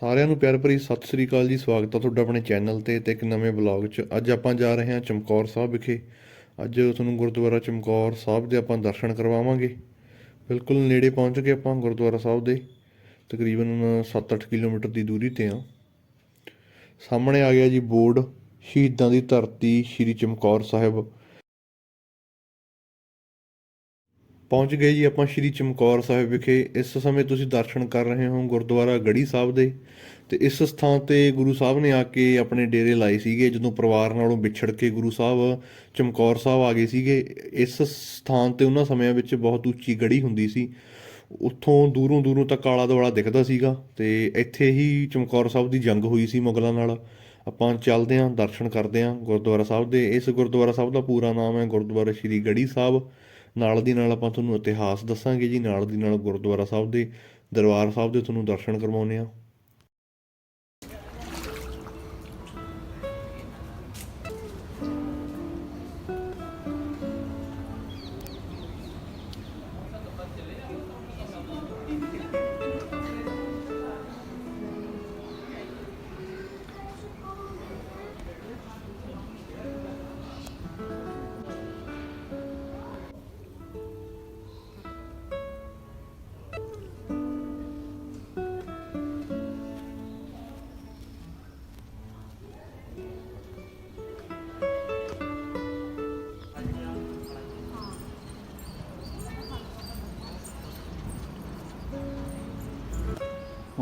ਸਾਰਿਆਂ ਨੂੰ ਪਿਆਰ ਭਰੀ ਸਤਿ ਸ੍ਰੀ ਅਕਾਲ ਜੀ, ਸਵਾਗਤ ਹੈ ਤੁਹਾਡਾ ਆਪਣੇ ਚੈਨਲ ਤੇ ਤੇ ਇੱਕ ਨਵੇਂ ਬਲੌਗ 'ਚ। ਅੱਜ ਆਪਾਂ ਜਾ ਰਹੇ ਹਾਂ ਚਮਕੌਰ ਸਾਹਿਬ ਵਿਖੇ। ਅੱਜ ਤੁਹਾਨੂੰ ਗੁਰਦੁਆਰਾ ਚਮਕੌਰ ਸਾਹਿਬ ਦੇ ਆਪਾਂ ਦਰਸ਼ਨ ਕਰਵਾਵਾਂਗੇ। ਬਿਲਕੁਲ ਨੇੜੇ ਪਹੁੰਚ ਗਏ ਆਪਾਂ ਗੁਰਦੁਆਰਾ ਸਾਹਿਬ ਦੇ ਤਕਰੀਬਨ 7-8 ਕਿਲੋਮੀਟਰ ਦੀ ਦੂਰੀ ਤੇ ਆ ਸਾਹਮਣੇ ਆ ਗਿਆ ਜੀ ਬੋਰਡ ਸ਼ਹੀਦਾਂ ਦੀ ਧਰਤੀ ਸ਼੍ਰੀ ਚਮਕੌਰ ਸਾਹਿਬ। ਪਹੁੰਚ ਗਏ ਜੀ ਆਪਾਂ ਸ਼੍ਰੀ ਚਮਕੌਰ ਸਾਹਿਬ ਵਿਖੇ। ਇਸ ਸਮੇਂ ਤੁਸੀਂ ਦਰਸ਼ਨ ਕਰ ਰਹੇ ਹੋ ਗੁਰਦੁਆਰਾ ਗੜੀ ਸਾਹਿਬ ਦੇ। ਤੇ ਇਸ ਸਥਾਨ ਤੇ ਗੁਰੂ ਸਾਹਿਬ ਨੇ ਆ ਕੇ ਆਪਣੇ ਡੇਰੇ ਲਾਏ ਸੀਗੇ, ਜਦੋਂ ਪਰਿਵਾਰ ਨਾਲੋਂ ਵਿਛੜ ਕੇ ਗੁਰੂ ਸਾਹਿਬ ਚਮਕੌਰ ਸਾਹਿਬ ਆ ਗਏ ਸੀਗੇ। ਇਸ ਸਥਾਨ ਤੇ ਉਹਨਾਂ ਸਮਿਆਂ ਵਿੱਚ ਬਹੁਤ ਉੱਚੀ ਗੜੀ ਹੁੰਦੀ ਸੀ। ਉੱਥੋਂ ਦੂਰੋਂ ਦੂਰੋਂ ਤੱਕ ਆਲਾ ਦੁਆਲਾ ਦਿਖਦਾ ਸੀਗਾ ਤੇ ਇੱਥੇ ਹੀ ਚਮਕੌਰ ਸਾਹਿਬ ਦੀ ਜੰਗ ਹੋਈ ਸੀ ਮੁਗਲਾਂ ਨਾਲ। ਆਪਾਂ ਚੱਲਦੇ ਆਂ ਦਰਸ਼ਨ ਕਰਦੇ ਆਂ ਗੁਰਦੁਆਰਾ ਸਾਹਿਬ ਦੇ। ਇਸ ਗੁਰਦੁਆਰਾ ਸਾਹਿਬ ਦਾ ਪੂਰਾ ਨਾਮ ਹੈ ਗੁਰਦੁਆਰਾ ਸ਼੍ਰੀ ਗੜੀ ਸਾਹਿਬ। ਨਾਲ ਦੀ ਨਾਲ ਆਪਾਂ ਤੁਹਾਨੂੰ ਇਤਿਹਾਸ ਦੱਸਾਂਗੇ ਜੀ, ਨਾਲ ਦੀ ਨਾਲ ਗੁਰਦੁਆਰਾ ਸਾਹਿਬ ਦੇ ਦਰਬਾਰ ਸਾਹਿਬ ਦੇ ਤੁਹਾਨੂੰ ਦਰਸ਼ਨ ਕਰਵਾਉਂਦੇ ਆ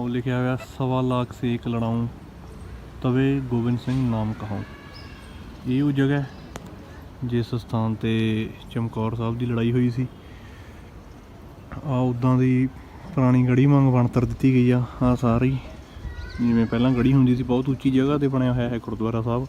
ਉਹ ਲਿਖਿਆ ਹੋਇਆ, ਸਵਾ ਲੱਖ ਸੇਕ ਲੜਾਉਂ, ਤਵੇ ਗੋਬਿੰਦ ਸਿੰਘ ਨਾਮ ਕਹਾਉ। ਇਹ ਉਹ ਜਗ੍ਹਾ ਜਿਸ ਸਥਾਨ ਤੇ ਚਮਕੌਰ ਸਾਹਿਬ ਦੀ ਲੜਾਈ ਹੋਈ ਸੀ। ਆ ਉਦਾਂ ਦੀ ਪੁਰਾਣੀ ਗੜੀ ਮੰਗ ਬਣਤਰ ਦਿੱਤੀ ਗਈ ਆ ਆ ਸਾਰੀ। ਜਿਵੇਂ ਪਹਿਲਾਂ ਗੜੀ ਹੁੰਦੀ ਸੀ, ਬਹੁਤ ਉੱਚੀ ਜਗ੍ਹਾ ਤੇ ਬਣਿਆ ਹੋਇਆ ਹੈ ਗੁਰਦੁਆਰਾ ਸਾਹਿਬ।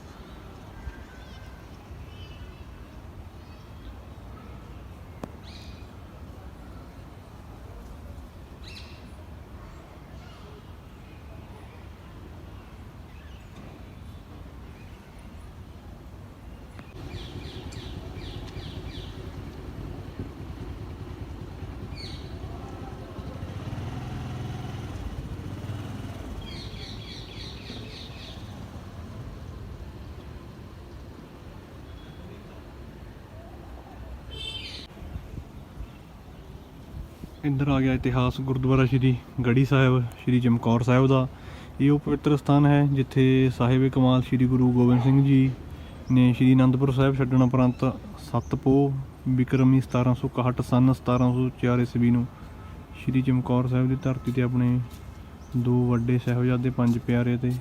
ਇੱਧਰ ਆ ਗਿਆ ਇਤਿਹਾਸ ਗੁਰਦੁਆਰਾ ਸ਼੍ਰੀ ਗੜੀ ਸਾਹਿਬ, ਸ਼੍ਰੀ ਚਮਕੌਰ ਸਾਹਿਬ ਦਾ। ਇਹ ਉਹ ਪਵਿੱਤਰ ਸਥਾਨ ਹੈ ਜਿੱਥੇ ਸਾਹਿਬ ਕਮਾਲ ਸ਼੍ਰੀ ਗੁਰੂ ਗੋਬਿੰਦ ਸਿੰਘ ਜੀ ਨੇ ਸ਼੍ਰੀ ਅਨੰਦਪੁਰ ਸਾਹਿਬ ਛੱਡਣ ਉਪਰੰਤ ਸੱਤ ਪੋਹ ਬਿਕਰਮੀ 1761 ਸਨ 1704 ਈਸਵੀ ਨੂੰ ਸ਼੍ਰੀ ਚਮਕੌਰ ਸਾਹਿਬ ਦੀ ਧਰਤੀ ਤੇ ਆਪਣੇ ਦੋ ਵੱਡੇ ਸਾਹਿਬਜ਼ਾਦੇ, ਪੰਜ ਪਿਆਰੇ ਤੇ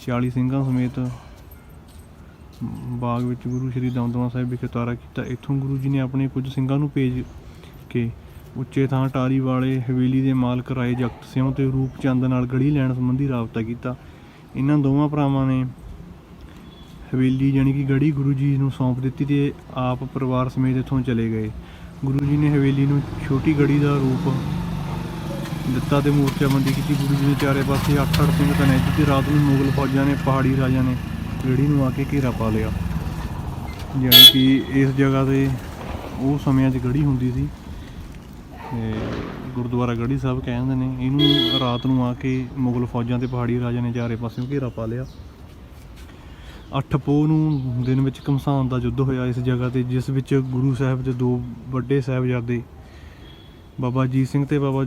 40 ਸਿੰਘਾਂ ਸਮੇਤ ਬਾਗ ਵਿੱਚ ਗੁਰੂ ਸ਼੍ਰੀ ਦਮਦਮਾ ਸਾਹਿਬ ਵਿਖੇ ਤਾਰਾ ਕੀਤਾ। ਇੱਥੋਂ ਗੁਰੂ ਜੀ ਨੇ ਆਪਣੇ ਕੁਝ ਸਿੰਘਾਂ ਨੂੰ ਭੇਜ ਕੇ ਉੱਚੇ ਥਾਂ ਟਾਰੀ ਵਾਲੇ ਹਵੇਲੀ ਦੇ ਮਾਲਕ ਰਾਏ ਜਗਤ ਸਿੰਘ ਤੇ ਰੂਪ ਚੰਦ ਨਾਲ ਗੜੀ ਲੈਣ ਸੰਬੰਧੀ ਰਾਬਤਾ ਕੀਤਾ। ਇਹਨਾਂ ਦੋਵਾਂ ਭਰਾਵਾਂ ਨੇ ਹਵੇਲੀ ਜਾਣੀ ਕਿ ਗੜੀ ਗੁਰੂ ਜੀ ਨੂੰ ਸੌਂਪ ਦਿੱਤੀ ਤੇ ਆਪ ਪਰਿਵਾਰ ਸਮੇਤ ਇੱਥੋਂ ਚਲੇ ਗਏ। ਗੁਰੂ ਜੀ ਨੇ ਹਵੇਲੀ ਨੂੰ ਛੋਟੀ ਗੜੀ ਦਾ ਰੂਪ ਦਿੱਤਾ ਤੇ ਮੂਰਤੀਬੰਦੀ ਕੀਤੀ। ਗੁਰੂ ਜੀ ਨੇ ਚਾਰੇ ਪਾਸੇ ਅੱਠ ਅੱਠ ਸਿੰਘ ਤੈਨਾਤ ਕੀਤੀ ਰਾਤ ਨੂੰ ਮੁਗਲ ਫੌਜਾਂ ਨੇ ਪਹਾੜੀ ਰਾਜਿਆਂ ਨੇ ਗੜੀ ਨੂੰ ਆ ਕੇ ਘੇਰਾ ਪਾ ਲਿਆ। ਜਾਣੀ ਕਿ ਇਸ ਜਗ੍ਹਾ ਤੇ ਉਹ ਸਮਿਆਂ 'ਚ ਗੜੀ ਹੁੰਦੀ ਸੀ। ਤੇ ਗੁਰਦੁਆਰਾ ਗੜੀ ਸਾਹਿਬ ਕਹਿੰਦੇ ਨੇ, ਇਹਨੂੰ ਰਾਤ ਨੂੰ ਆ ਕੇ ਮੁਗਲ ਫੌਜਾਂ ਤੇ ਪਹਾੜੀ ਰਾਜਾ ਨੇ ਚਾਰੇ ਪਾਸਿਓਂ ਘੇਰਾ ਪਾ ਲਿਆ। ਅੱਠ ਪੋਹ ਨੂੰ ਦਿਨ ਵਿੱਚ ਘਮਸਾਨ ਦਾ ਯੁੱਧ ਹੋਇਆ ਇਸ ਜਗ੍ਹਾ ਤੇ, ਜਿਸ ਵਿੱਚ ਗੁਰੂ ਸਾਹਿਬ ਦੇ ਦੋ ਵੱਡੇ ਸਾਹਿਬਜ਼ਾਦੇ, ਬਾਬਾ ਜੀਤ ਸਿੰਘ ਤੇ ਬਾਬਾ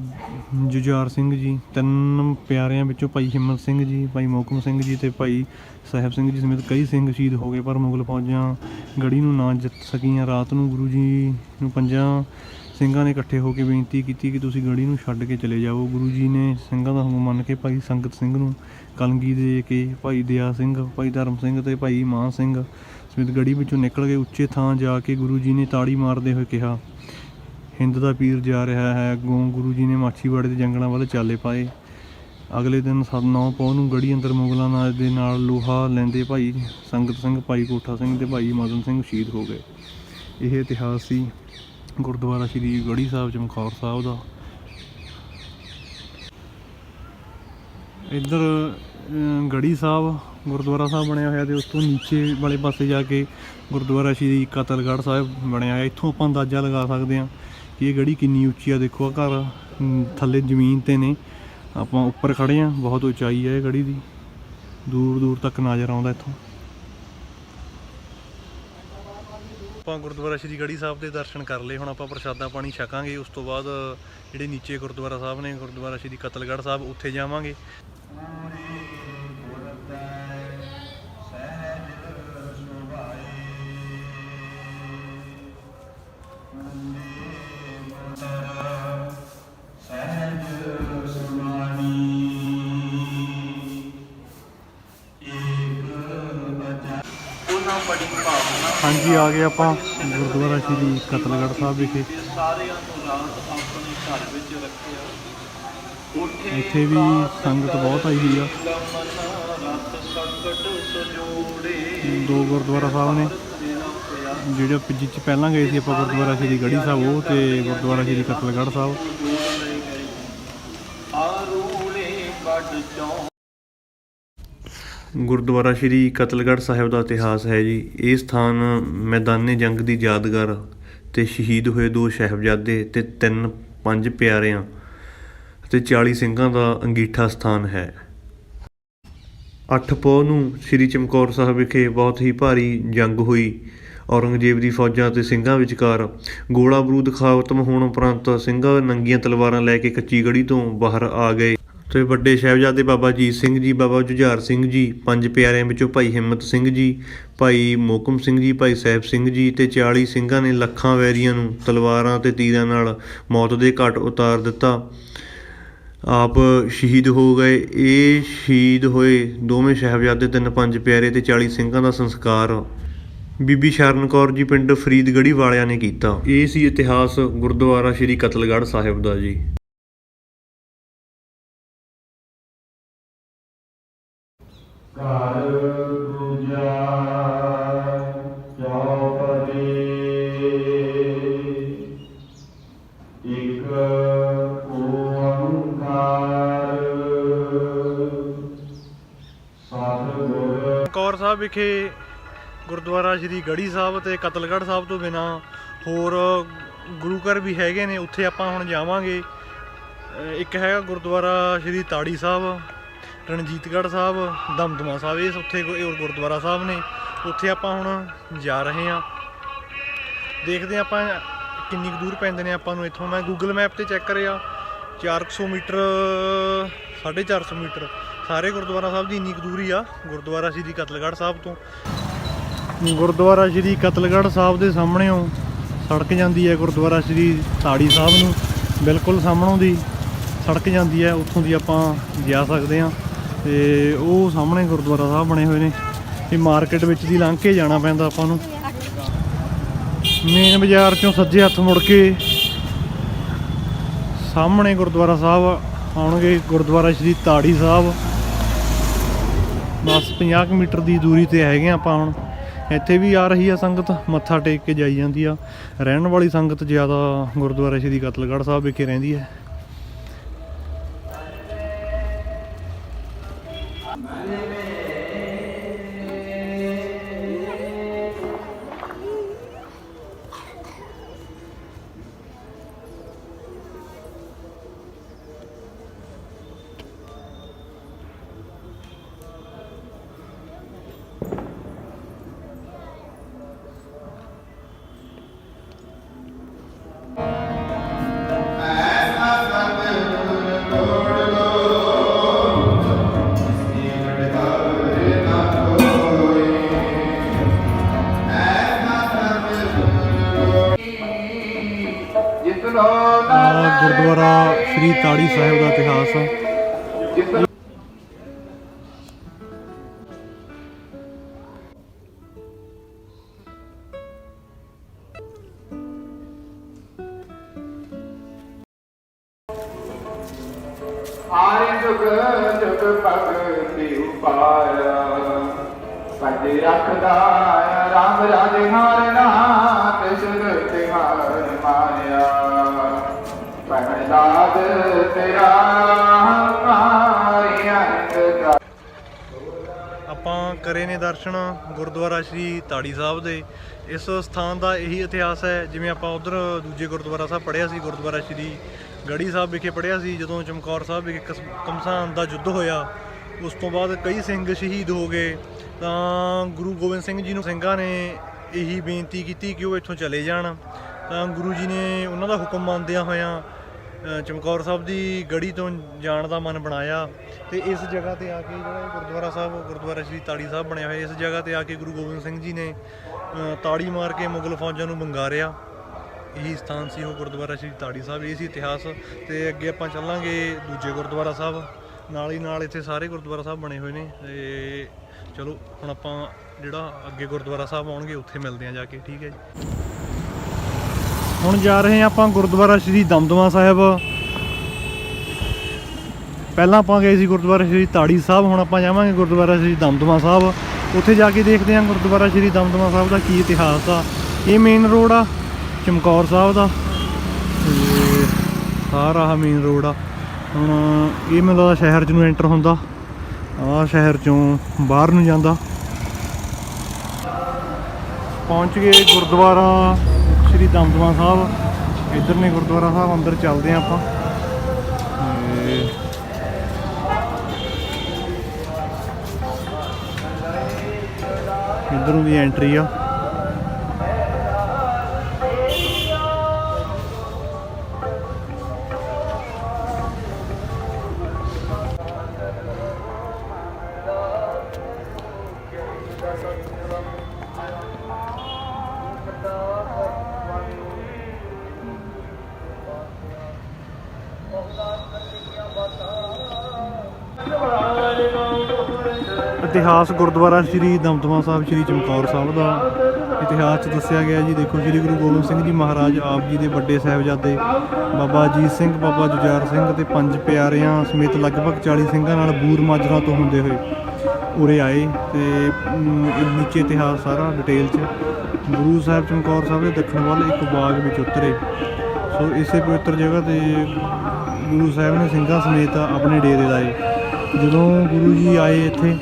ਜੁਝਾਰ ਸਿੰਘ ਜੀ, ਤਿੰਨ ਪਿਆਰਿਆਂ ਵਿੱਚੋਂ ਭਾਈ ਹਿੰਮਤ ਸਿੰਘ ਜੀ, ਭਾਈ ਮੋਕਮ ਸਿੰਘ ਜੀ ਤੇ ਭਾਈ ਸਾਹਿਬ ਸਿੰਘ ਜੀ ਸਮੇਤ ਕਈ ਸਿੰਘ ਸ਼ਹੀਦ ਹੋ ਗਏ, ਪਰ ਮੁਗਲ ਫੌਜਾਂ ਗੜੀ ਨੂੰ ਨਾ ਜਿੱਤ ਸਕੀਆਂ। ਰਾਤ ਨੂੰ ਗੁਰੂ ਜੀ ਨੂੰ ਪੰਜਾਂ ਸਿੰਘਾਂ ਨੇ ਇਕੱਠੇ ਹੋ ਕੇ ਬੇਨਤੀ ਕੀਤੀ ਕਿ ਤੁਸੀਂ ਗੜੀ ਨੂੰ ਛੱਡ ਕੇ ਚਲੇ ਜਾਓ। ਗੁਰੂ ਜੀ ਨੇ ਸਿੰਘਾਂ ਦਾ ਹੁਕਮ ਮੰਨ ਕੇ ਭਾਈ ਸੰਗਤ ਸਿੰਘ ਨੂੰ ਕਲਗੀ ਦੇ ਕੇ ਭਾਈ ਦਇਆ ਸਿੰਘ, ਭਾਈ ਧਰਮ ਸਿੰਘ ਤੇ ਭਾਈ ਮਾਨ ਸਿੰਘ ਸਮੇਤ ਗੜੀ ਵਿੱਚੋਂ ਨਿਕਲ ਕੇ ਉੱਚੇ ਥਾਂ ਜਾ ਕੇ ਗੁਰੂ ਜੀ ਨੇ ਤਾੜੀ ਮਾਰਦੇ ਹੋਏ ਕਿਹਾ, ਹਿੰਦ ਦਾ ਪੀਰ ਜਾ ਰਿਹਾ ਹੈ, ਅੱਗੋਂ ਗੁਰੂ ਜੀ ਨੇ ਮਾਛੀਵਾੜੇ ਦੇ ਜੰਗਲਾਂ ਵੱਲ ਚਾਲੇ ਪਾਏ। ਅਗਲੇ ਦਿਨ 9 ਪੌ ਨੂੰ ਗੜੀ ਅੰਦਰ ਮੁਗਲਾਂ ਨਾਲ ਦੇ ਨਾਲ ਲੋਹਾ ਲੈਂਦੇ ਭਾਈ ਸੰਗਤ ਸਿੰਘ, ਭਾਈ ਕੋਠਾ ਸਿੰਘ ਤੇ ਭਾਈ ਮਦਨ ਸਿੰਘ ਸ਼ਹੀਦ ਹੋ ਗਏ। ਇਹ ਇਤਿਹਾਸ ਸੀ। ਗੁਰਦੁਆਰਾ ਸ਼੍ਰੀ ਗੜੀ ਸਾਹਿਬ ਚਮਕੌਰ ਸਾਹਿਬ ਦਾ। ਇੱਧਰ ਗੜੀ ਸਾਹਿਬ, ਗੁਰਦੁਆਰਾ ਸਾਹਿਬ ਬਣਿਆ ਹੋਇਆ ਤੇ ਉਸ ਤੋਂ ਨੀਚੇ ਵਾਲੇ ਪਾਸੇ ਜਾ ਕੇ ਗੁਰਦੁਆਰਾ ਸ਼੍ਰੀ ਕਤਲਗੜ੍ਹ ਸਾਹਿਬ ਬਣਿਆ ਹੋਇਆ। ਇੱਥੋਂ ਆਪਾਂ ਅੰਦਾਜ਼ਾ ਲਗਾ ਸਕਦੇ ਹਾਂ ਕਿ ਇਹ ਗੜੀ ਕਿੰਨੀ ਉੱਚੀ ਆ। ਦੇਖੋ ਆ ਘਰ ਥੱਲੇ ਜ਼ਮੀਨ ਤੇ ਨੇ। ਆਪਾਂ ਉੱਪਰ ਖੜੇ ਆ ਬਹੁਤ ਉਚਾਈ ਹੈ ਇਹ ਗੜੀ ਦੀ। ਦੂਰ ਦੂਰ ਤੱਕ ਨਜ਼ਰ ਆਉਂਦਾ ਇੱਥੋਂ। ਆਪਾਂ ਗੁਰਦੁਆਰਾ ਸ਼੍ਰੀ ਗੜੀ ਸਾਹਿਬ ਦੇ ਦਰਸ਼ਨ ਕਰ ਲਏ, ਹੁਣ ਆਪਾਂ ਪ੍ਰਸ਼ਾਦਾ ਪਾਣੀ ਛਕਾਂਗੇ, ਉਸ ਤੋਂ ਬਾਅਦ ਜਿਹੜੇ ਨੀਚੇ ਗੁਰਦੁਆਰਾ ਸਾਹਿਬ ਨੇ, ਗੁਰਦੁਆਰਾ ਸ਼੍ਰੀ ਕਤਲਗੜ੍ਹ ਸਾਹਿਬ, ਉੱਥੇ ਜਾਵਾਂਗੇ। ਬੜੀ ਭਾਵਨਾ ਹਾਂਜੀ ਆ ਗਏ ਆਪਾਂ ਗੁਰਦੁਆਰਾ ਸ਼੍ਰੀ ਕਤਲਗੜ੍ਹ ਸਾਹਿਬ ਵਿਖੇ। ਆਪਣੇ ਘਰ ਵਿੱਚ ਰੱਖਿਆ। ਇੱਥੇ ਵੀ ਸੰਗਤ ਬਹੁਤ ਆਈ ਹੋਈ ਆ। ਦੋ ਗੁਰਦੁਆਰਾ ਸਾਹਿਬ ਨੇ ਜਿਹੜੇ ਜਿਹ 'ਚ ਪਹਿਲਾਂ ਗਏ ਸੀ ਆਪਾਂ ਗੁਰਦੁਆਰਾ ਸ਼੍ਰੀ ਗੜੀ ਸਾਹਿਬ ਉਹ ਤੇ ਗੁਰਦੁਆਰਾ ਸ਼੍ਰੀ ਕਤਲਗੜ੍ਹ ਸਾਹਿਬ ਜੋੜ ਲੈ ਗਏ ਆਰੂਲੇ ਵੱਡ ਚੌਂ ਗੁਰਦੁਆਰਾ ਸ਼੍ਰੀ ਕਤਲਗੜ੍ਹ ਸਾਹਿਬ ਦਾ ਇਤਿਹਾਸ ਹੈ ਜੀ। ਇਹ ਸਥਾਨ ਮੈਦਾਨੇ ਜੰਗ ਦੀ ਯਾਦਗਾਰ ਤੇ ਸ਼ਹੀਦ ਹੋਏ ਦੋ ਸਾਹਿਬਜ਼ਾਦੇ ਤੇ ਤਿੰਨ ਪੰਜ ਪਿਆਰਿਆਂ ਤੇ 40 ਸਿੰਘਾਂ ਦਾ ਅੰਗੀਠਾ ਸਥਾਨ ਹੈ। 8 ਪੋਹ ਨੂੰ ਸ਼੍ਰੀ ਚਮਕੌਰ ਸਾਹਿਬ ਵਿਖੇ ਬਹੁਤ ਹੀ ਭਾਰੀ ਜੰਗ ਹੋਈ। ਔਰੰਗਜ਼ੇਬ ਦੀ ਫੌਜਾਂ ਤੇ ਸਿੰਘਾਂ ਵਿਚਕਾਰ ਗੋਲਾ ਬਰੂਦ ਖਾਤਮ ਹੋਣ ਉਪਰੰਤ ਸਿੰਘਾਂ ਨੰਗੀਆਂ ਤਲਵਾਰਾਂ ਲੈ ਕੇ ਕੱਚੀ ਗੜੀ ਤੋਂ ਬਾਹਰ ਆ ਗਏ। ਤੇ ਵੱਡੇ ਸਾਹਿਬਜ਼ਾਦੇ ਬਾਬਾ ਜੀਤ ਸਿੰਘ ਜੀ, ਬਾਬਾ ਜੁਝਾਰ ਸਿੰਘ ਜੀ, ਪੰਜ ਪਿਆਰਿਆਂ ਵਿੱਚੋਂ ਭਾਈ ਹਿੰਮਤ ਸਿੰਘ ਜੀ, ਭਾਈ ਮੋਕਮ ਸਿੰਘ ਜੀ, ਭਾਈ ਸਾਹਿਬ ਸਿੰਘ ਜੀ ਤੇ 40 ਸਿੰਘਾਂ ਨੇ ਲੱਖਾਂ ਵੈਰੀਆਂ ਨੂੰ ਤਲਵਾਰਾਂ ਤੇ ਤੀਰਾਂ ਨਾਲ ਮੌਤ ਦੇ ਘਾਟ ਉਤਾਰ ਦਿੱਤਾ। ਆਪ ਸ਼ਹੀਦ ਹੋ ਗਏ। ਇਹ ਸ਼ਹੀਦ ਹੋਏ ਦੋਵੇਂ ਸਾਹਿਬਜ਼ਾਦੇ, ਤਿੰਨ ਪੰਜ ਪਿਆਰੇ ਤੇ 40 ਸਿੰਘਾਂ ਦਾ ਸੰਸਕਾਰ ਬੀਬੀ ਸ਼ਰਨ ਕੌਰ ਜੀ ਪਿੰਡ ਫਰੀਦਗੜੀ ਵਾਲਿਆਂ ਨੇ ਕੀਤਾ। ਇਹ ਸੀ ਇਤਿਹਾਸ ਗੁਰਦੁਆਰਾ ਸ਼੍ਰੀ ਕਤਲਗੜ੍ਹ ਸਾਹਿਬ ਦਾ ਜੀ। ਕੌਰ ਸਾਹਿਬ ਵਿਖੇ ਗੁਰਦੁਆਰਾ ਸ਼੍ਰੀ ਗੜੀ ਸਾਹਿਬ ਤੇ ਕਤਲਗੜ੍ਹ ਸਾਹਿਬ ਤੋਂ ਬਿਨਾ ਹੋਰ ਗੁਰੂ ਘਰ ਵੀ ਹੈਗੇ ਨੇ, ਉੱਥੇ ਆਪਾਂ ਹੁਣ ਜਾਵਾਂਗੇ। ਇੱਕ ਹੈਗਾ ਗੁਰਦੁਆਰਾ ਸ਼੍ਰੀ ਤਾੜੀ ਸਾਹਿਬ। ਰਣਜੀਤਗੜ੍ਹ ਸਾਹਿਬ, ਦਮਦਮਾ ਸਾਹਿਬ ਇਹ ਉੱਥੇ ਗੁ- ਗੁਰਦੁਆਰਾ ਸਾਹਿਬ ਨੇ। ਉੱਥੇ ਆਪਾਂ ਹੁਣ ਜਾ ਰਹੇ ਹਾਂ। ਦੇਖਦੇ ਹਾਂ ਆਪਾਂ ਕਿੰਨੀ ਕੁ ਦੂਰ ਪੈਂਦੇ ਨੇ ਆਪਾਂ ਨੂੰ ਇੱਥੋਂ। ਮੈਂ ਗੂਗਲ ਮੈਪ ਤੇ ਚੈੱਕ ਕਰਿਆ 400 ਮੀਟਰ 450 ਮੀਟਰ। ਸਾਰੇ ਗੁਰਦੁਆਰਾ ਸਾਹਿਬ ਦੀ ਇੰਨੀ ਕੁ ਦੂਰੀ ਆ, ਗੁਰਦੁਆਰਾ ਸ਼੍ਰੀ ਕਤਲਗੜ੍ਹ ਸਾਹਿਬ ਤੋਂ। ਗੁਰਦੁਆਰਾ ਸ਼੍ਰੀ ਕਤਲਗੜ੍ਹ ਸਾਹਿਬ ਦੇ ਸਾਹਮਣੇੋਂ ਸੜਕ ਜਾਂਦੀ ਹੈ ਗੁਰਦੁਆਰਾ ਸ਼੍ਰੀ ਤਾੜੀ ਸਾਹਿਬ ਨੂੰ। ਬਿਲਕੁਲ ਸਾਹਮਣੋਂ ਦੀ ਸੜਕ ਜਾਂਦੀ ਹੈ, ਉੱਥੋਂ ਦੀ ਆਪਾਂ ਜਾ ਸਕਦੇ ਹਾਂ। ਤੇ ਉਹ ਸਾਹਮਣੇ ਗੁਰਦੁਆਰਾ ਸਾਹਿਬ ਬਣੇ ਹੋਏ ਨੇ। ਇਹ ਮਾਰਕੀਟ ਵਿੱਚ ਦੀ ਲੰਘ ਕੇ ਜਾਣਾ ਪੈਂਦਾ ਆਪਾਂ ਨੂੰ। ਮੇਨ ਬਾਜ਼ਾਰ ਚੋਂ ਸੱਜੇ ਹੱਥ ਮੁੜ ਕੇ ਸਾਹਮਣੇ ਗੁਰਦੁਆਰਾ ਸਾਹਿਬ ਆਉਣਗੇ ਗੁਰਦੁਆਰਾ ਸ਼੍ਰੀ ਤਾੜੀ ਸਾਹਿਬ। ਬਸ 50 ਕੁ ਮੀਟਰ ਦੀ ਦੂਰੀ ਤੇ ਹੈਗੇ ਆਪਾਂ ਹੁਣ। ਇੱਥੇ ਵੀ ਆ ਰਹੀ ਆ ਸੰਗਤ, ਮੱਥਾ ਟੇਕ ਕੇ ਜਾਈ ਜਾਂਦੀ ਆ। ਰਹਿਣ ਵਾਲੀ ਸੰਗਤ ਜ਼ਿਆਦਾ ਗੁਰਦੁਆਰਾ ਸ਼੍ਰੀ ਕਤਲਗੜ੍ਹ ਸਾਹਿਬ ਵਿਖੇ ਰਹਿੰਦੀ ਹੈ। Evet. ਗੁਰਦੁਆਰਾ ਸ਼੍ਰੀ ਤਾੜੀ ਸਾਹਿਬ ਦਾ ਇਤਿਹਾਸ। ਆ ਜੁਗ ਜੁਗ ਭਗਤੀ ਉਪਾਇਆ। ਪੰਜ ਰੱਖਦਾ ਰਾਮ ਰਾਜੇ ਹਾਰਨਾ ਆਪਾਂ ਕਰੇ ਨੇ ਦਰਸ਼ਨ ਗੁਰਦੁਆਰਾ ਸ਼੍ਰੀ ਤਾੜੀ ਸਾਹਿਬ ਦੇ। ਇਸ ਸਥਾਨ ਦਾ ਇਹੀ ਇਤਿਹਾਸ ਹੈ, ਜਿਵੇਂ ਆਪਾਂ ਉਧਰ ਦੂਜੇ ਗੁਰਦੁਆਰਾ ਸਾਹਿਬ ਪੜ੍ਹਿਆ ਸੀ, ਗੁਰਦੁਆਰਾ ਸ਼੍ਰੀ ਗੜੀ ਸਾਹਿਬ ਵਿਖੇ ਪੜਿਆ ਸੀ, ਜਦੋਂ ਚਮਕੌਰ ਸਾਹਿਬ ਵਿਖੇ ਕਸ- ਕਮਸਾਨ ਦਾ ਯੁੱਧ ਹੋਇਆ, ਉਸ ਤੋਂ ਬਾਅਦ ਕਈ ਸਿੰਘ ਸ਼ਹੀਦ ਹੋ ਗਏ। ਤਾਂ ਗੁਰੂ ਗੋਬਿੰਦ ਸਿੰਘ ਜੀ ਨੂੰ ਸਿੰਘਾਂ ਨੇ ਇਹੀ ਬੇਨਤੀ ਕੀਤੀ ਕਿ ਉਹ ਇੱਥੋਂ ਚਲੇ ਜਾਣ। ਤਾਂ ਗੁਰੂ ਜੀ ਨੇ ਉਹਨਾਂ ਦਾ ਹੁਕਮ ਮੰਨਦਿਆਂ ਹੋਇਆਂ ਚਮਕੌਰ ਸਾਹਿਬ ਦੀ ਗੜੀ ਤੋਂ ਜਾਣ ਦਾ ਮਨ ਬਣਾਇਆ ਤੇ ਇਸ ਜਗ੍ਹਾ ਤੇ ਆ ਕੇ ਜਿਹੜਾ ਗੁਰਦੁਆਰਾ ਸਾਹਿਬ, ਗੁਰਦੁਆਰਾ ਸ਼੍ਰੀ ਤਾੜੀ ਸਾਹਿਬ ਬਣਿਆ ਹੋਇਆ, ਇਸ ਜਗ੍ਹਾ ਤੇ ਆ ਕੇ ਗੁਰੂ ਗੋਬਿੰਦ ਸਿੰਘ ਜੀ ਨੇ ਤਾੜੀ ਮਾਰ ਕੇ ਮੁਗਲ ਫੌਜਾਂ ਨੂੰ ਬੰਗਾਰਿਆ ਇਹੀ ਸਥਾਨ ਸੀ ਉਹ ਗੁਰਦੁਆਰਾ ਸ਼੍ਰੀ ਤਾੜੀ ਸਾਹਿਬ, ਇਹ ਸੀ ਇਤਿਹਾਸ। ਤੇ ਅੱਗੇ ਆਪਾਂ ਚੱਲਾਂਗੇ ਦੂਜੇ ਗੁਰਦੁਆਰਾ ਸਾਹਿਬ। ਨਾਲ ਹੀ ਨਾਲ ਇੱਥੇ ਸਾਰੇ ਗੁਰਦੁਆਰਾ ਸਾਹਿਬ ਬਣੇ ਹੋਏ ਨੇ। ਤੇ ਚਲੋ ਹੁਣ ਆਪਾਂ ਜਿਹੜਾ ਅੱਗੇ ਗੁਰਦੁਆਰਾ ਸਾਹਿਬ ਆਉਣਗੇ, ਉੱਥੇ ਮਿਲਦੇ ਹਾਂ ਜਾ ਕੇ, ਠੀਕ ਹੈ ਜੀ। ਹੁਣ ਜਾ ਰਹੇ ਹਾਂ ਆਪਾਂ ਗੁਰਦੁਆਰਾ ਸ਼੍ਰੀ ਦਮਦਮਾ ਸਾਹਿਬ। ਪਹਿਲਾਂ ਆਪਾਂ ਗਏ ਸੀ ਗੁਰਦੁਆਰਾ ਸ਼੍ਰੀ ਤਾੜੀ ਸਾਹਿਬ, ਹੁਣ ਆਪਾਂ ਜਾਵਾਂਗੇ ਗੁਰਦੁਆਰਾ ਸ਼੍ਰੀ ਦਮਦਮਾ ਸਾਹਿਬ। ਉੱਥੇ ਜਾ ਕੇ ਦੇਖਦੇ ਹਾਂ ਗੁਰਦੁਆਰਾ ਸ਼੍ਰੀ ਦਮਦਮਾ ਸਾਹਿਬ ਦਾ ਕੀ ਇਤਿਹਾਸ ਆ। ਇਹ ਮੇਨ ਰੋਡ ਆ, ਚਮਕੌਰ ਸਾਹਿਬ ਦਾ। ਤੇ ਸਾਰਾ ਆਹ ਮੇਨ ਰੋਡ ਆ। ਹੁਣ ਇਹ ਮੈਨੂੰ ਲੱਗਦਾ ਸ਼ਹਿਰ ਚ ਨੂੰ ਐਂਟਰ ਹੁੰਦਾ। ਆਹ ਸ਼ਹਿਰ ਚੋਂ ਬਾਹਰ ਨੂੰ ਜਾਂਦਾ। ਪਹੁੰਚ ਗਏ ਗੁਰਦੁਆਰਾ ਸ਼੍ਰੀ ਦਮਦਮਾ ਸਾਹਿਬ। ਇੱਧਰ ਨੇ ਗੁਰਦੁਆਰਾ ਸਾਹਿਬ, ਅੰਦਰ ਚੱਲਦੇ ਹਾਂ ਆਪਾਂ। ਇੱਧਰੋਂ ਦੀ ਐਂਟਰੀ ਆ। ਇਤਿਹਾਸ ਗੁਰਦੁਆਰਾ ਸ੍ਰੀ ਦਮਦਮਾ ਸਾਹਿਬ, ਸ੍ਰੀ ਚਮਕੌਰ ਸਾਹਿਬ ਦਾ ਇਤਿਹਾਸ 'ਚ ਦੱਸਿਆ ਗਿਆ ਜੀ। ਦੇਖੋ ਸ੍ਰੀ ਗੁਰੂ ਗੋਬਿੰਦ ਸਿੰਘ ਜੀ ਮਹਾਰਾਜ ਆਪ ਜੀ ਦੇ ਵੱਡੇ ਸਾਹਿਬਜ਼ਾਦੇ ਬਾਬਾ ਅਜੀਤ ਸਿੰਘ, ਬਾਬਾ ਜੁਝਾਰ ਸਿੰਘ ਤੇ ਪੰਜ ਪਿਆਰਿਆਂ ਸਮੇਤ ਲਗਭਗ 40 ਸਿੰਘਾਂ ਨਾਲ ਬੂਰ ਮਾਜਰਾ ਤੋਂ ਹੁੰਦੇ ਹੋਏ ਉਰੇ ਆਏ ਤੇ ਨੀਚੇ ਇਤਿਹਾਸ ਸਾਰਾ ਡਿਟੇਲ 'ਚ। ਗੁਰੂ ਸਾਹਿਬ ਚਮਕੌਰ ਸਾਹਿਬ ਦੇ ਦੱਖਣ ਵੱਲ ਇੱਕ ਬਾਗ ਵਿੱਚ ਉਤਰੇ। ਸੋ ਇਸੇ ਪਵਿੱਤਰ ਜਗ੍ਹਾ ਤੇ ਗੁਰੂ ਸਾਹਿਬ ਨੇ ਸਿੰਘਾਂ ਸਮੇਤ ਆਪਣੇ ਡੇਰੇ ਲਾਏ। ਜਦੋਂ ਗੁਰੂ ਜੀ ਆਏ ਇੱਥੇ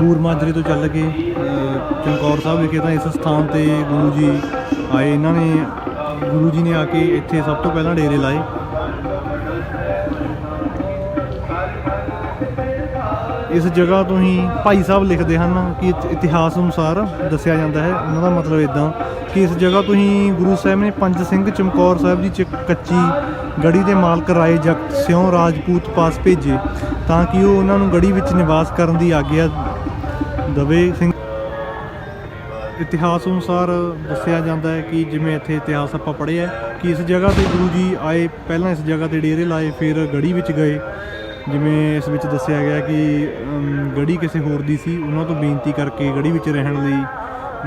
ਦੂਰ ਮਾਜਰੇ ਤੋਂ ਚੱਲ ਕੇ ਚਮਕੌਰ ਸਾਹਿਬ ਵਿਖੇ ਤਾਂ ਇਸ ਸਥਾਨ ਤੇ ਗੁਰੂ ਜੀ ਆਏ। ਇਹਨਾਂ ਨੇ, ਗੁਰੂ ਜੀ ਨੇ ਆ ਕੇ ਇੱਥੇ ਸਭ ਤੋਂ ਪਹਿਲਾਂ ਡੇਰੇ ਲਾਏ। ਇਸ ਜਗ੍ਹਾ ਤੋਂ ਹੀ ਭਾਈ ਸਾਹਿਬ ਲਿਖਦੇ ਹਨ ਕਿ ਇਤਿਹਾਸ ਅਨੁਸਾਰ ਦੱਸਿਆ ਜਾਂਦਾ ਹੈ। ਉਹਨਾਂ ਦਾ ਮਤਲਬ ਇਦਾਂ ਕਿ ਇਸ ਜਗ੍ਹਾ ਤੋਂ ਹੀ ਗੁਰੂ ਸਾਹਿਬ ਨੇ ਪੰਜ ਸਿੰਘ ਚਮਕੌਰ ਸਾਹਿਬ ਦੀ ਚ- ਕੱਚੀ ਗੜੀ ਦੇ ਮਾਲਕ ਰਾਏ ਜਗਤ ਸਿਉ ਰਾਜਪੂਤ ਪਾਸ ਭੇਜੇ ਤਾਂ ਕਿ ਉਹ ਉਹਨਾਂ ਨੂੰ ਗੜੀ ਵਿੱਚ ਨਿਵਾਸ ਕਰਨ ਦੀ ਆਗਿਆ ਦਵੇ ਸਿੰਘ। ਇਤਿਹਾਸ ਅਨੁਸਾਰ ਦੱਸਿਆ ਜਾਂਦਾ ਹੈ ਕਿ ਜਿਵੇਂ ਇੱਥੇ ਇਤਿਹਾਸ ਆਪਾਂ ਪੜ੍ਹਿਆ ਕਿ ਇਸ ਜਗ੍ਹਾ ਤੇ ਗੁਰੂ ਜੀ ਆਏ ਪਹਿਲਾਂ ਇਸ ਜਗ੍ਹਾ ਤੇ ਡੇਰੇ ਲਾਏ ਫਿਰ ਗੜੀ ਵਿੱਚ ਗਏ। ਜਿਵੇਂ ਇਸ ਵਿੱਚ ਦੱਸਿਆ ਗਿਆ ਕਿ ਅਮ, ਗੜੀ ਕਿਸੇ ਹੋਰ ਦੀ ਸੀ ਉਹਨਾਂ ਤੋਂ ਬੇਨਤੀ ਕਰਕੇ ਗੜੀ ਵਿੱਚ ਰਹਿਣ ਲਈ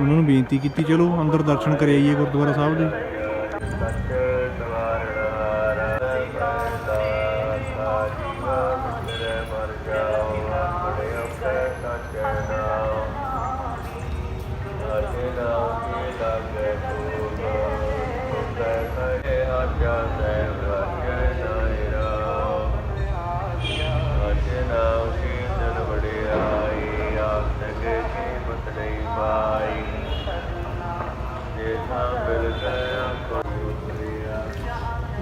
ਉਹਨਾਂ ਨੂੰ ਬੇਨਤੀ ਕੀਤੀ। ਚਲੋ ਅੰਦਰ ਦਰਸ਼ਨ ਕਰ ਗੁਰਦੁਆਰਾ ਸਾਹਿਬ ਦੇ।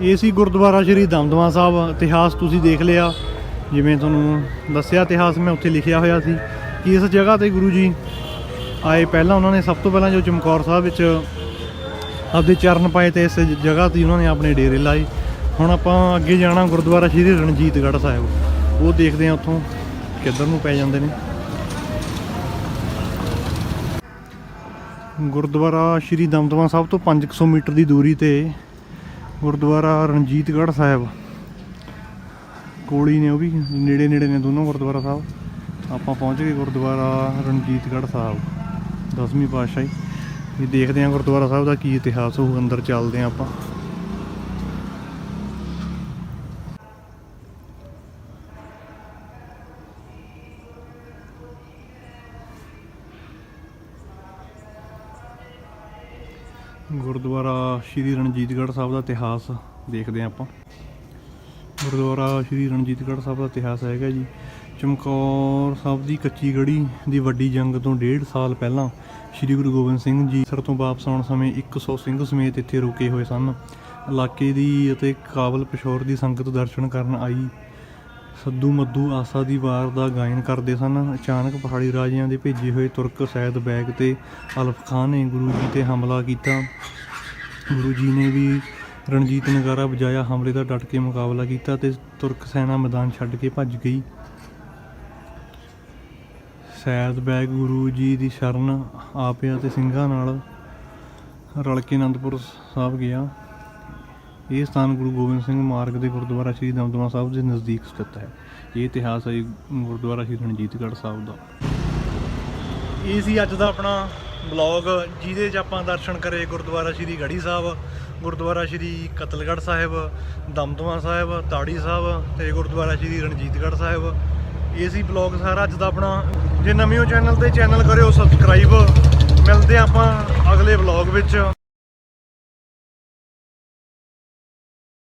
ਇਹ ਸੀ ਗੁਰਦੁਆਰਾ ਸ਼੍ਰੀ ਦਮਦਮਾ ਸਾਹਿਬ, ਇਤਿਹਾਸ ਤੁਸੀਂ ਦੇਖ ਲਿਆ। ਜਿਵੇਂ ਤੁਹਾਨੂੰ ਦੱਸਿਆ ਇਤਿਹਾਸ, ਮੈਂ ਉੱਥੇ ਲਿਖਿਆ ਹੋਇਆ ਸੀ ਕਿ ਇਸ ਜਗ੍ਹਾ ਤੇ ਗੁਰੂ ਜੀ ਆਏ ਪਹਿਲਾਂ ਉਹਨਾਂ ਨੇ, ਸਭ ਤੋਂ ਪਹਿਲਾਂ ਜੋ ਚਮਕੌਰ ਸਾਹਿਬ ਵਿੱਚ ਆਪਦੇ ਚਰਨ ਪਾਏ ਤੇ ਇਸ ਜਗ੍ਹਾ ਤੇ ਉਹਨਾਂ ਨੇ ਆਪਣੇ ਡੇਰੇ ਲਾਏ। ਹੁਣ ਆਪਾਂ ਅੱਗੇ ਜਾਣਾ ਗੁਰਦੁਆਰਾ ਸ਼੍ਰੀ ਰਣਜੀਤਗੜ੍ਹ ਸਾਹਿਬ। ਉਹ ਦੇਖਦੇ ਹਾਂ ਉੱਥੋਂ ਕਿੱਧਰ ਨੂੰ ਪੈ ਜਾਂਦੇ ਨੇ। ਗੁਰਦੁਆਰਾ ਸ਼੍ਰੀ ਦਮਦਮਾ ਸਾਹਿਬ ਤੋਂ 500 ਮੀਟਰ ਦੀ ਦੂਰੀ ਤੇ ਗੁਰਦੁਆਰਾ ਰਣਜੀਤਗੜ੍ਹ ਸਾਹਿਬ। ਕੋਲ ਹੀ ਨੇ ਉਹ ਵੀ, ਨੇੜੇ ਨੇੜੇ ਨੇ ਦੋਨੋਂ ਗੁਰਦੁਆਰਾ ਸਾਹਿਬ। ਆਪਾਂ ਪਹੁੰਚ ਗਏ ਗੁਰਦੁਆਰਾ ਰਣਜੀਤਗੜ੍ਹ ਸਾਹਿਬ, ਦਸਵੀਂ ਪਾਤਸ਼ਾਹੀ। ਇਹ ਦੇਖਦੇ ਹਾਂ ਗੁਰਦੁਆਰਾ ਸਾਹਿਬ ਦਾ ਕੀ ਇਤਿਹਾਸ ਉਹ ਅੰਦਰ ਚੱਲਦੇ ਹਾਂ ਆਪਾਂ। ਗੁਰਦੁਆਰਾ ਸ਼੍ਰੀ ਰਣਜੀਤਗੜ੍ਹ ਸਾਹਿਬ ਦਾ ਇਤਿਹਾਸ ਦੇਖਦੇ ਹਾਂ ਆਪਾਂ। ਗੁਰਦੁਆਰਾ ਸ਼੍ਰੀ ਰਣਜੀਤਗੜ੍ਹ ਸਾਹਿਬ ਦਾ ਇਤਿਹਾਸ ਹੈਗਾ ਜੀ। ਚਮਕੌਰ ਸਾਹਿਬ ਦੀ ਕੱਚੀ ਗੜੀ ਦੀ ਵੱਡੀ ਜੰਗ ਤੋਂ ਡੇਢ ਸਾਲ ਪਹਿਲਾਂ ਸ਼੍ਰੀ ਗੁਰੂ ਗੋਬਿੰਦ ਸਿੰਘ ਜੀ ਸਰ ਤੋਂ ਵਾਪਸ ਆਉਣ ਸਮੇਂ 100 ਸਿੰਘ ਸਮੇਤ ਇੱਥੇ ਰੁਕੇ ਹੋਏ ਸਨ। ਇਲਾਕੇ ਦੀ ਅਤੇ ਕਾਬਲ ਪਿਸ਼ੌਰ ਦੀ ਸੰਗਤ ਦਰਸ਼ਨ ਕਰਨ ਆਈ। ਸੱਦੂ ਮੱਦੂ ਆਸਾ ਦੀ ਵਾਰ ਦਾ ਗਾਇਨ ਕਰਦੇ ਸਨ। ਅਚਾਨਕ ਪਹਾੜੀ ਰਾਜਿਆਂ ਦੇ ਭੇਜੇ ਹੋਏ ਤੁਰਕ ਸੈਦ ਬੈਗ ਤੇ ਅਲਫ ਖਾਨ ਨੇ ਗੁਰੂ ਜੀ ਤੇ ਹਮਲਾ ਕੀਤਾ। ਗੁਰੂ ਜੀ ਨੇ ਵੀ ਰਣਜੀਤ ਨਗਾਰਾ ਵਜਾਇਆ, ਹਮਲੇ ਦਾ ਡਟ ਕੇ ਮੁਕਾਬਲਾ ਕੀਤਾ ਤੇ ਤੁਰਕ ਸੈਨਾ ਮੈਦਾਨ ਛੱਡ ਕੇ ਭੱਜ ਗਈ। ਸੈਦ ਬੈਗ ਗੁਰੂ ਜੀ ਦੀ ਸ਼ਰਨ ਆ ਪਿਆ ਤੇ ਸਿੰਘਾਂ ਨਾਲ ਰਲ ਕੇ ਅਨੰਦਪੁਰ ਸਾਹਿਬ ਗਿਆ। ਇਹ ਸਥਾਨ ਗੁਰੂ ਗੋਬਿੰਦ ਸਿੰਘ ਮਾਰਗ ਦੇ ਗੁਰਦੁਆਰਾ ਸ੍ਰੀ ਦਮਦਮਾ ਸਾਹਿਬ ਦੇ ਨਜ਼ਦੀਕ ਸਥਿਤ ਹੈ। ਇਹ ਇਤਿਹਾਸ ਹੈ ਗੁਰਦੁਆਰਾ ਸ੍ਰੀ ਰਣਜੀਤਗੜ੍ਹ ਸਾਹਿਬ ਦਾ। ਇਹ ਸੀ ਅੱਜ ਦਾ ਆਪਣਾ ਬਲੌਗ, ਜਿਹਦੇ 'ਚ ਆਪਾਂ ਦਰਸ਼ਨ ਕਰੇ ਗੁਰਦੁਆਰਾ ਸ੍ਰੀ ਗੜੀ ਸਾਹਿਬ, ਗੁਰਦੁਆਰਾ ਸ੍ਰੀ ਕਤਲਗੜ੍ਹ ਸਾਹਿਬ, ਦਮਦਮਾ ਸਾਹਿਬ, ਤਾੜੀ ਸਾਹਿਬ ਤੇ ਗੁਰਦੁਆਰਾ ਸ੍ਰੀ ਰਣਜੀਤਗੜ੍ਹ ਸਾਹਿਬ। ਇਹ ਸੀ ਬਲੌਗ ਸਾਰਾ ਅੱਜ ਦਾ ਆਪਣਾ। ਜੇ ਨਵੇਂ ਹੋ ਚੈਨਲ ਤੇ ਚੈਨਲ ਕਰਿਓ ਸਬਸਕ੍ਰਾਈਬ। ਮਿਲਦੇ ਹਾਂ ਆਪਾਂ ਅਗਲੇ ਬਲੌਗ ਵਿੱਚ।